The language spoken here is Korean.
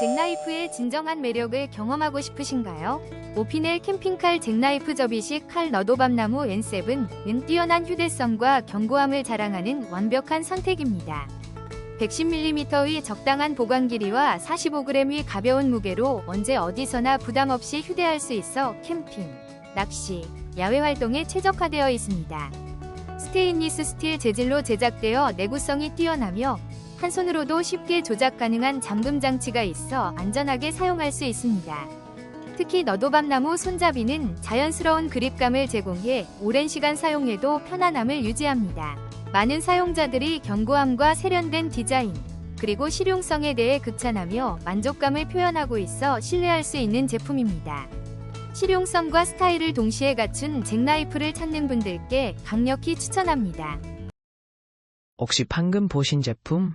잭나이프의 진정한 매력을 경험하고 싶으신가요? 오피넬 캠핑칼 잭나이프 접이식 칼 너도밤나무 N7은 뛰어난 휴대성과 견고함을 자랑하는 완벽한 선택입니다. 110mm의 적당한 보관 길이와 45g의 가벼운 무게로 언제 어디서나 부담 없이 휴대할 수 있어 캠핑, 낚시, 야외 활동에 최적화되어 있습니다. 스테인리스 스틸 재질로 제작되어 내구성이 뛰어나며 한 손으로도 쉽게 조작 가능한 잠금 장치가 있어 안전하게 사용할 수 있습니다. 특히 너도밤나무 손잡이는 자연스러운 그립감을 제공해 오랜 시간 사용해도 편안함을 유지합니다. 많은 사용자들이 견고함과 세련된 디자인, 그리고 실용성에 대해 극찬하며 만족감을 표현하고 있어 신뢰할 수 있는 제품입니다. 실용성과 스타일을 동시에 갖춘 잭나이프를 찾는 분들께 강력히 추천합니다. 혹시 방금 보신 제품